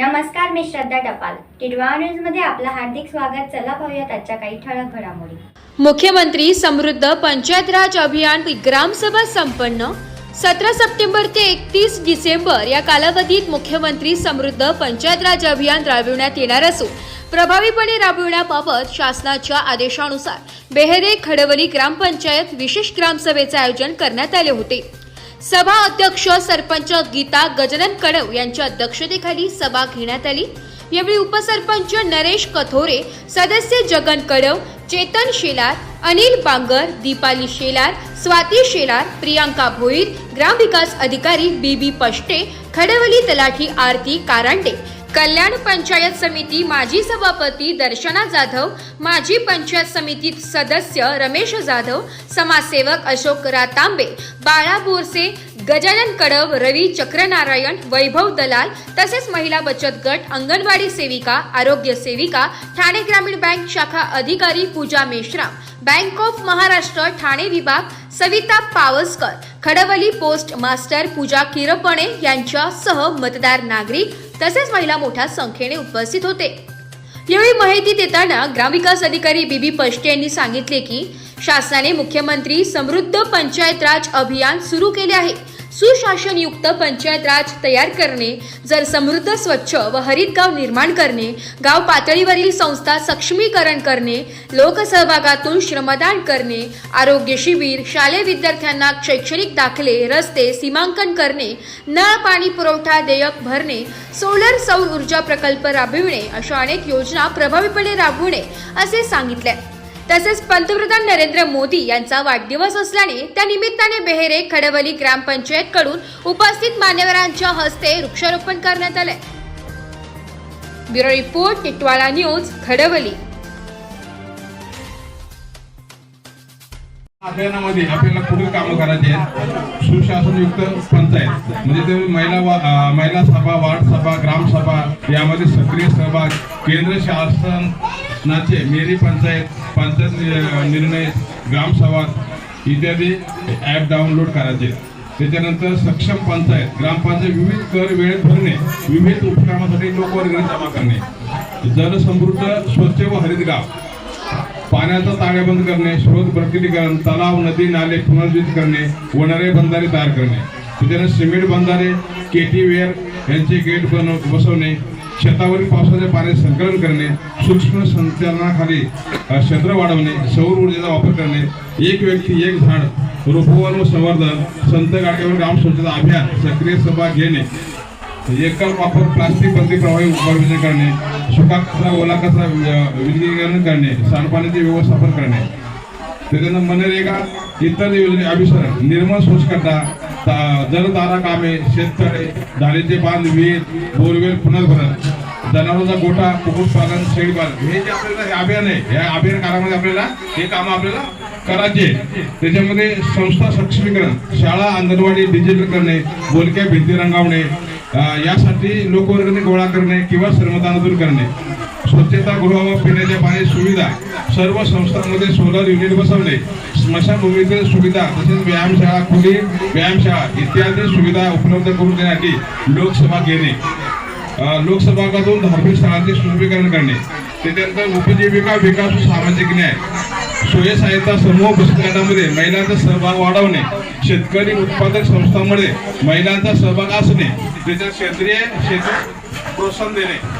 मी श्रद्धा टपाल. टिडवा न्यूजमध्ये आपलं हार्दिक स्वागत. चला पाहूया आजच्या काही ठळक घडामोडी. मुख्यमंत्री समृद्ध पंचायत राज अभियान ग्रामसभा संपन्न. सतरा सप्टेंबर ते एकतीस डिसेंबर या कालावधीत मुख्यमंत्री समृद्ध पंचायत राज अभियान राबविण्यात येणार असून प्रभावीपणे राबविण्याबाबत शासनाच्या आदेशानुसार बेहरे खडवली ग्रामपंचायत विशेष ग्रामसभेचे आयोजन करण्यात आले होते. सभा अध्यक्ष सरपंच गीता गजानन कडव यांच्या अध्यक्षतेखाली सभा घेण्यात आली. यावेळी उपसरपंच नरेश कथोरे सदस्य जगन कडव चेतन शेलार अनिल बांगर दीपाली शेलार स्वाती शेलार प्रियांका भोईर ग्रामविकास अधिकारी बी बी पष्टे खडवली तलाठी आरती कारांडे कल्याण पंचायत समिती माजी सभापती दर्शना जाधव माजी पंचायत समिती सदस्य रमेश जाधव समाजसेवक अशोक रातांबे बाळा बोरसे गजानन कडव रवी चक्रनारायण वैभव दलाल तसेच महिला बचत गट अंगणवाडी सेविका आरोग्य सेविका ठाणे ग्रामीण बँक शाखा अधिकारी पूजा मेश्राम बँक ऑफ महाराष्ट्र ठाणे विभाग सविता पावसकर खडवली पोस्ट मास्टर पूजा किरपणे यांच्यासह मतदार नागरिक तसेच महिला मोठ्या संख्येने उपस्थित होते. यावेळी माहिती देताना ग्रामविकास अधिकारी बीबी पष्टे यांनी सांगितले की शासनाने मुख्यमंत्री समृद्ध पंचायत राज अभियान सुरू केले आहे. सुशासनयुक्त पंचायत राज तयार करणे जर समृद्ध स्वच्छ व हरित गाव निर्माण करणे गाव पातळीवरील संस्था सक्षमीकरण करणे लोकसहभागातून श्रमदान करणे आरोग्य शिबिर शालेय विद्यार्थ्यांना शैक्षणिक दाखले रस्ते सीमांकन करणे नळ पाणी पुरवठा देयक भरणे सोलर सौर ऊर्जा प्रकल्प राबविणे अशा अनेक योजना प्रभावीपणे राबविणे असे सांगितले. तसेच पंतप्रधान नरेंद्र मोदी यांचा वाढदिवस असल्याने त्या निमित्ताने बेहेरे खडवली ग्रामपंचायत कडून उपस्थित मान्यवरांच्या हस्ते वृक्षारोपण करण्यात आले bureau report Titwala news Khadavli अभियानामध्ये आपल्याला पुढील कामं करायची आहेत. सुशासनयुक्त पंचायत. म्हणजे ते महिला महिला सभा वार्ड सभा ग्रामसभा यामध्ये सक्रिय सहभाग केंद्र शासनाचे मेरी पंचायत पंचायत निर्णय ग्रामसभा इत्यादी ॲप डाउनलोड करायचे. त्याच्यानंतर सक्षम पंचायत ग्रामपंचायत विविध कर वेळेत भरणे विविध उपक्रमासाठी लोकवर्ग जमा करणे. जलसमृद्ध स्वच्छ व हरित गाव. पाण्याचा ताळेबंद करणे स्रोत प्रकटीकरण तलाव नदी नाले पुनर्जित करणे वणारे बंधारे तयार करणे. त्याच्यानंतर सिमेंट बंधारे केटी वेअर यांचे गेट बनव बसवणे. शेतावरील पावसाचे पाणी संकलन करणे सूक्ष्म संचालनाखाली क्षेत्र वाढवणे सौर ऊर्जेचा वापर करणे एक व्यक्ती एक झाड रोपवन व संवर्धन संत गाडीवर ग्राम स्वच्छता अभियान सक्रिय सहभाग घेणे एकल वापर प्लास्टिक बंदी प्रभावी उपाययोजना करणे सुका कचरा ओला कचरा वि- विलगीकरण करणे सांडपाण्याचे व्यवस्थापन करणे. त्याच्यानं मनरेगा इत्यादी योजने अभिसरण निर्मल स्वच्छता जलधारा कामे शेततळे धारेचे बांध विहीर बोरवेल पुनर्भरण जनावरांचा गोठा कुकुटपालन शेळीपालन. हे जे आपल्याला हे अभियान आहे या अभियान काळामध्ये आपल्याला हे कामं आपल्याला करायचे त्याच्यामध्ये संस्था सक्षमीकरण शाळा अंगणवाडी डिजिटल करणे बोलक्या भिंती रंगावणे यासाठी लोकवर्गणी गोळा करणे किंवा श्रमदान दूर करणे. स्वच्छता गृह व पिण्याच्या पाणी सुविधा सर्व संस्थांमध्ये सोलर युनिट बसवणे स्मशानभूमीतील सुविधा तसेच व्यायामशाळा खुली व्यायामशाळा इत्यादी सुविधा उपलब्ध करून देण्यासाठी लोकसभा घेणे. लोकसभागातून धार्मिक स्थळांचे सुशोभीकरण करणे. त्याच्यानंतर उपजीविका विकास व सामाजिक न्याय. स्वयं सहायता समूह बचत गटामध्ये महिलांचा सहभाग वाढवणे. शेतकरी उत्पादक संस्थांमध्ये महिलांचा सहभाग असणे. त्याच्यात क्षेत्रीय शेती प्रोत्साहन देणे.